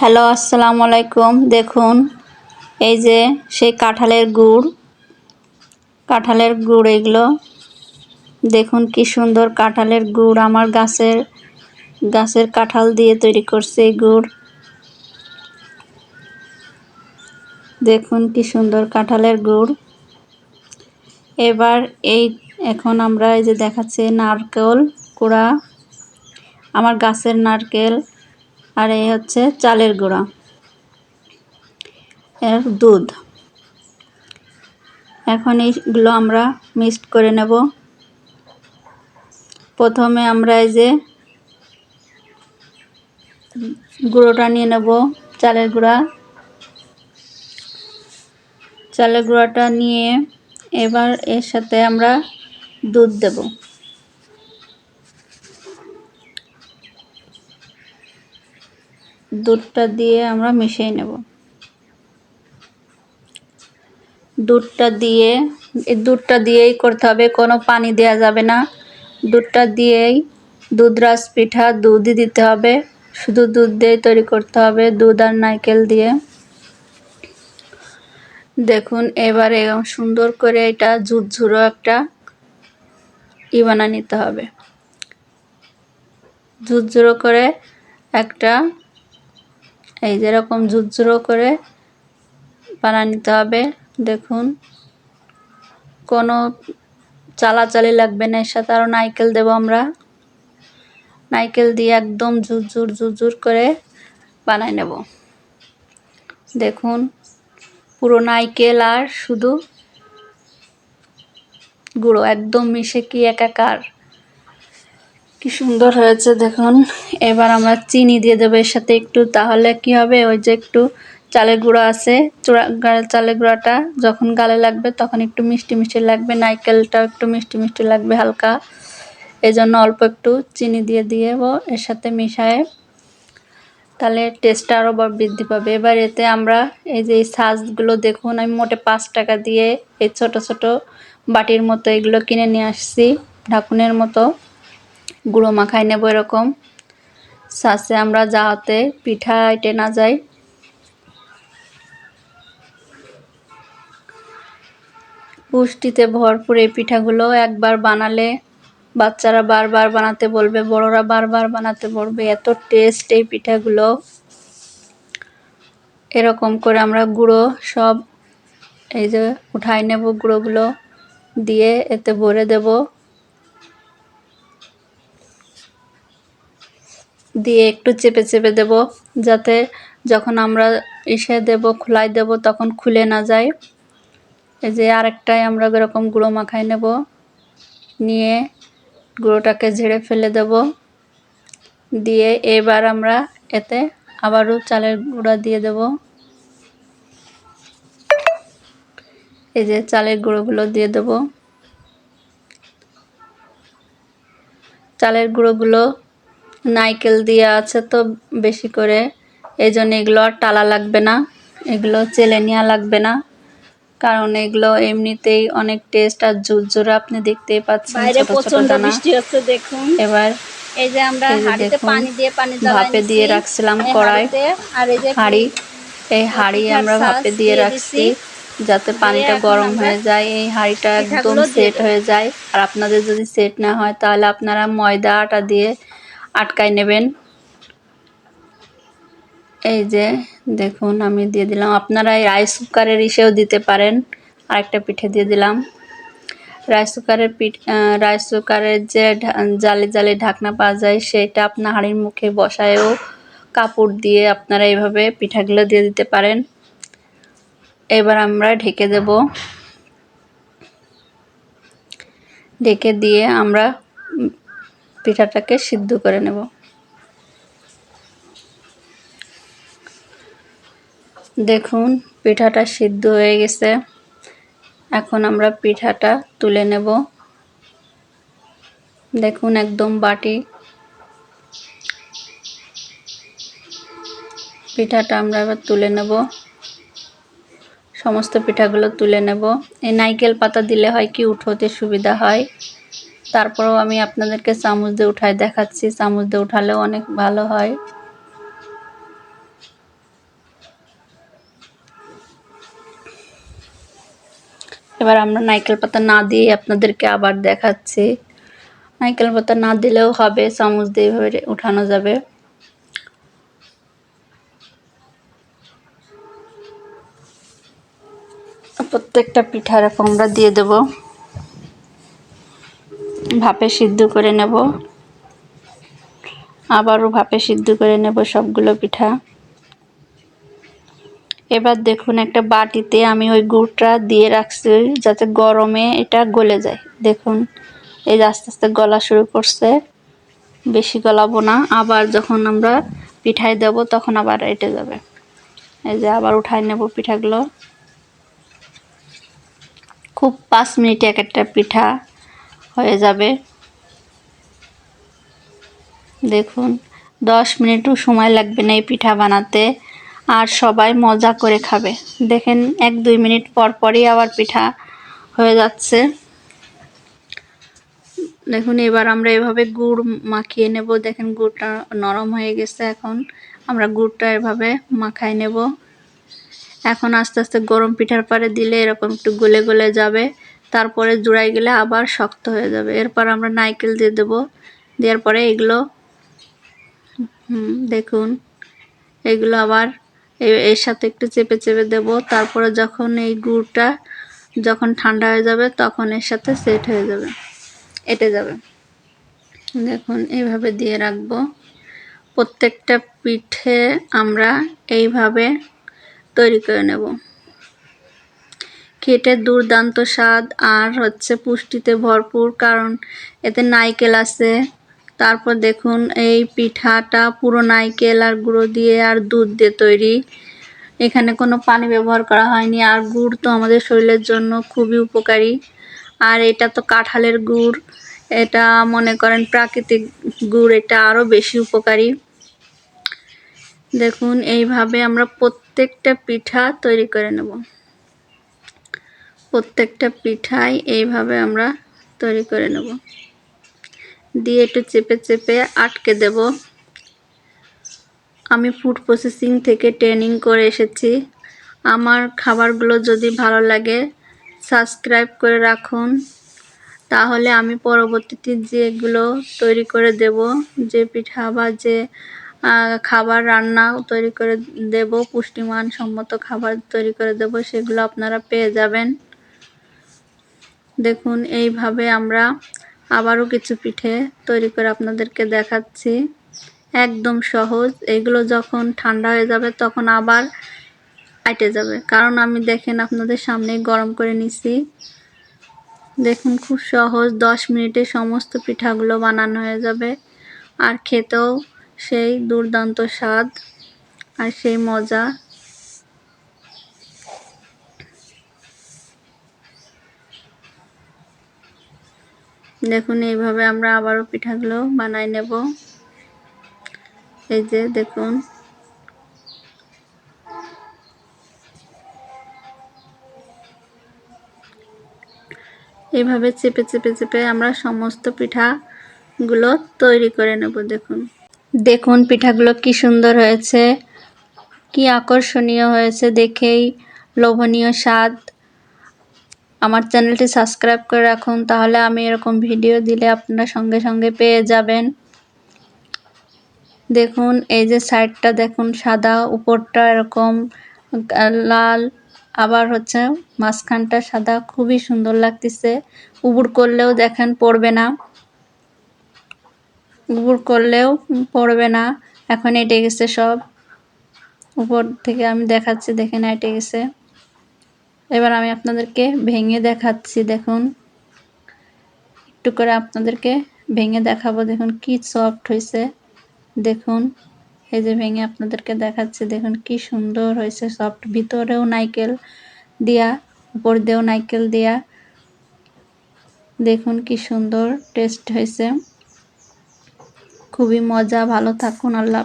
Hello, আসসালামু আলাইকুম। দেখুন, এই যে সেই কাঁঠালের গুড় কাঁঠালের গুড় এগুলো, দেখুন কি সুন্দর কাঁঠালের গুড়। আমার গাছের গাছের কাঁঠাল দিয়ে তৈরি করছে এই গুড়। দেখুন কি সুন্দর কাঁঠালের গুড়। এবার এই, এখন আমরা এই যে দেখাচ্ছি নারকেল কুড়া। আমার গাছের নারকেল আর এই হচ্ছে চালের গুঁড়া। এর দুধ। এখন এইগুলো আমরা মিক্সড করে নেব। প্রথমে আমরা এই যে গুঁড়োটা নিয়ে নেব, চালের গুঁড়া। চালের গুঁড়াটা নিয়ে এবার এর সাথে আমরা দুধ দেব। দুধটা দিয়ে আমরা মিশিয়ে নেব। দুধটা দিয়ে, এই দুধটা দিয়েই করতে হবে, কোনো পানি দেওয়া যাবে না। দুধটা দিয়েই দুধ রাস পিঠা দুধই দিতে হবে। শুধু দুধ দিয়েই তৈরি করতে হবে, দুধ আর নারকেল দিয়ে। দেখুন, এবারে সুন্দর করে এটা ঝুরঝুরো একটা ই বানা নিতে হবে। ঝুরঝুরো করে একটা এই যেরকম ঝুরঝুরো করে বানা নিতে হবে। দেখুন, কোনো চালাচালি লাগবে না এর সাথে। আরও নাইকেল দেবো আমরা। নাইকেল দিয়ে একদম ঝুরঝুর ঝুরঝুর করে বানাই নেব। দেখুন, পুরো নাইকেল আর শুধু গুঁড়ো, একদম মিশে কি একাকার। কি সুন্দর হয়েছে দেখুন। এবার আমরা চিনি দিয়ে দেবো এর সাথে একটু, তাহলে কি হবে? ওই যে একটু চালের গুঁড়ো আছে, চূড়া চালের গুঁড়াটা যখন গালে লাগবে তখন একটু মিষ্টি মিষ্টি লাগবে, নারকেলটাও একটু মিষ্টি মিষ্টি লাগবে হালকা। এই জন্য অল্প একটু চিনি দিয়ে দিয়ে এর সাথে মিশায়ে। তাহলে টেস্টটা আরও বৃদ্ধি পাবে। এবার এতে আমরা এই যে এই সাজগুলো দেখুন, আমি মোটে পাঁচ টাকা দিয়ে এই ছোট ছোট বাটির মতো এগুলো কিনে নিয়ে আসছি, ঢাকুনের মতো। গুঁড়ো মাখাই নেব এরকম। সাসে আমরা যাতে পিঠা এটে না যায় পুষ্টিতে ভরপুর এই পিঠাগুলো একবার বানালে বাচ্চারা বারবার বানাতে বলবে, বড়রা বারবার বানাতে বলবে, এত টেস্ট এই পিঠাগুলো। এরকম করে আমরা গুঁড়ো সব এই যে উঠাই নেব, গুঁড়োগুলো দিয়ে এতে ভরে দেব। দিয়ে একটু চেপে চেপে দেব, যাতে যখন আমরা ইসে দেব, খোলাই দেব, তখন খুলে না যায়। এই যে আরেকটাই আমরা এরকম গুঁড়ো মাখাই নেব। নিয়ে গুঁড়োটাকে ঝেড়ে ফেলে দেব। দিয়ে এবার আমরা এতে আবারও চালের গুঁড়া দিয়ে দেব। এই যে চালের গুঁড়োগুলো দিয়ে দেব। চালের গুঁড়োগুলো নাইকেল দিয়ে আছে তো বেশি করে। এই জন্য এগুলো আর টালা লাগবে না। এগুলো চেলে নেওয়া লাগবে না। কারণ এগুলো এমনিতেই অনেক টেস্ট আর ঝুরঝুরে আপনি দেখতেই পাচ্ছেন দেখুন। এবার এই যে আমরা হাঁড়িতে পানি দিয়ে পানি ভাপে দিয়ে রাখছিলাম কড়াই। আর এই যে হাঁড়ি এই হাঁড়ি আমরা ভাপে দিয়ে রাখছি যাতে পানিটা গরম হয়ে যায়। এই হাঁড়িটা একদম সেট হয়ে যায়। আর আপনাদের যদি সেট না হয় তাহলে আপনারা ময়দা আটা দিয়ে আটকায় নেবেন। এই যে, দেখুন, আমি দিয়ে দিলাম। আপনারা এই রাইস কুকারের ইসেও দিতে পারেন। আরেকটা পিঠে দিয়ে দিলাম। রাইস কুকারের পিঠ রাইস কুকারের যে জালে জালে ঢাকনা পাওয়া যায়, সেটা আপনার হাঁড়ির মুখে বসায়ও কাপড় দিয়ে আপনারা এইভাবে পিঠাগুলো দিয়ে দিতে পারেন। এবার আমরা ঢেকে দেব। ঢেকে দিয়ে আমরা পিঠাটাকে সিদ্ধ করে নেব। দেখুন, পিঠাটা সিদ্ধ হয়ে গেছে। এখন আমরা পিঠাটা তুলে নেব। দেখুন, একদম বাটি। পিঠাটা আমরা এবার তুলে নেব। সমস্ত পিঠাগুলো তুলে নেব। এই নাইকেল পাতা দিলে হয় কি, উঠোতে সুবিধা হয়। তারপরেও আমি আপনাদেরকে চামচ দিয়ে উঠায় দেখাচ্ছি। চামচ দিয়ে উঠালেও অনেক ভালো হয়। এবার আমরা নাইকেল পাতা না দিয়ে আপনাদেরকে আবার দেখাচ্ছি। নাইকেল পাতা না দিলেও হবে, চামচ দিয়ে এভাবে উঠানো যাবে। প্রত্যেকটা পিঠার আমরা দিয়ে দেবো। ভাপে সিদ্ধ করে নেব। আবারও ভাপে সিদ্ধ করে নেব সবগুলো পিঠা। এবার দেখুন একটা বাটিতে আমি ওই গুড়টা দিয়ে রাখছি যাতে গরমে এটা গলে যায়। দেখুন, এই আস্তে আস্তে গলা শুরু করছে। বেশি গলাবো না, আবার যখন আমরা পিঠায় দেব তখন আবার এটে যাবে। এই যে আবার উঠাই নেব পিঠাগুলো। খুব পাঁচ মিনিটে এক একটা পিঠা যাবে। দেখুন, দশ মিনিটও সময় লাগবে না এই পিঠা বানাতে। আর সবাই মজা করে খাবে। দেখেন, এক দুই মিনিট পর পরই আবার পিঠা হয়ে যাচ্ছে। দেখুন, এবার আমরা এভাবে গুড় মাখিয়ে নেব। দেখেন, গুড়টা নরম হয়ে গেছে এখন। আমরা গুড়টা এভাবে মাখাই নেব। এখন আস্তে আস্তে গরম পিঠার পারে দিলে এরকম একটু গলে গলে যাবে। তারপরে জোড়াই গেলে আবার শক্ত হয়ে যাবে। এরপর আমরা নাইকেল দিয়ে দেবো। দেওয়ার পরে এগুলো দেখুন, এগুলো আবার এর সাথে একটু চেপে চেপে দেব। তারপরে যখন এই গুড়টা যখন ঠান্ডা হয়ে যাবে, তখন এর সাথে সেট হয়ে যাবে, এটে যাবে। দেখুন এইভাবে দিয়ে রাখব। প্রত্যেকটা পিঠে আমরা এইভাবে তৈরি করে নেব। খেটে দুর্দান্ত স্বাদ আর হচ্ছে পুষ্টিতে ভরপুর, কারণ এতে নাইকেল আছে। তারপর দেখুন, এই পিঠাটা পুরো নাইকেল আর গুঁড়ো দিয়ে আর দুধ দিয়ে তৈরি। এখানে কোনো পানি ব্যবহার করা হয়নি, আর গুড় তো আমাদের শরীরের জন্য খুবই উপকারী। আর এটা তো কাঁঠালের গুড়, এটা মনে করেন প্রাকৃতিক গুড়, এটা আরও বেশি উপকারী। দেখুন, এইভাবে আমরা প্রত্যেকটা পিঠা তৈরি করে নেব। প্রত্যেকটা পিঠাই এইভাবে আমরা তৈরি করে নেব। দিয়ে একটু চেপে চেপে আটকে দেব। আমি ফুড প্রসেসিং থেকে ট্রেনিং করে এসেছি। আমার খাবারগুলো যদি ভালো লাগে সাবস্ক্রাইব করে রাখুন। তাহলে আমি পরবর্তীতে যেগুলো তৈরি করে দেব, যে পিঠা বা যে খাবার রান্না তৈরি করে দেব পুষ্টিমান সম্মত খাবার তৈরি করে দেব, সেগুলো আপনারা পেয়ে যাবেন। দেখুন, এইভাবে আমরা আবারও কিছু পিঠে তৈরি করে আপনাদেরকে দেখাচ্ছি। একদম সহজ। এগুলো যখন ঠান্ডা হয়ে যাবে, তখন আবার আইটে যাবে। কারণ আমি দেখেন আপনাদের সামনে গরম করে নিছি। দেখুন, খুব সহজ। দশ মিনিটে সমস্ত পিঠাগুলো বানানো হয়ে যাবে। আর খেতেও সেই দুর্দান্ত স্বাদ আর সেই মজা। দেখুন, এইভাবে আমরা আবারও পিঠাগুলো বানাই নেব। এই যে দেখুন। এইভাবে চেপে চেপে চেপে আমরা সমস্ত পিঠাগুলো তৈরি করে নেব, দেখুন। দেখুন পিঠাগুলো কি সুন্দর হয়েছে, কি আকর্ষণীয় হয়েছে, দেখেই লোভনীয় স্বাদ। আমার চ্যানেলটি সাবস্ক্রাইব করে রাখুন, তাহলে আমি এরকম ভিডিও দিলে আপনারা সঙ্গে সঙ্গে পেয়ে যাবেন। দেখুন, এই যে সাইডটা দেখুন, সাদা, উপরটা এরকম লাল, আবার হচ্ছে মাঝখানটা সাদা, খুবই সুন্দর লাগতেছে। উবুর করলেও দেখেন পড়বে না। উবুর করলেও পড়বে না। এখন এটে গেছে সব। উপর থেকে আমি দেখাচ্ছি, দেখেন এটে গেছে। এবার আমি আপনাদেরকে ভেঙে দেখাচ্ছি, দেখুন। একটু করে আপনাদেরকে ভেঙে দেখাবো, দেখুন কি সফট হয়েছে। দেখুন, এই যে ভেঙে আপনাদেরকে দেখাচ্ছি, দেখুন কি সুন্দর হয়েছে সফট ভিতরেও নাইকেল দিয়া উপর দিয়েও নাইকেল দিয়া। দেখুন কি সুন্দর টেস্ট হয়েছে। খুবই মজা, ভালো থাকুন, আল্লাহ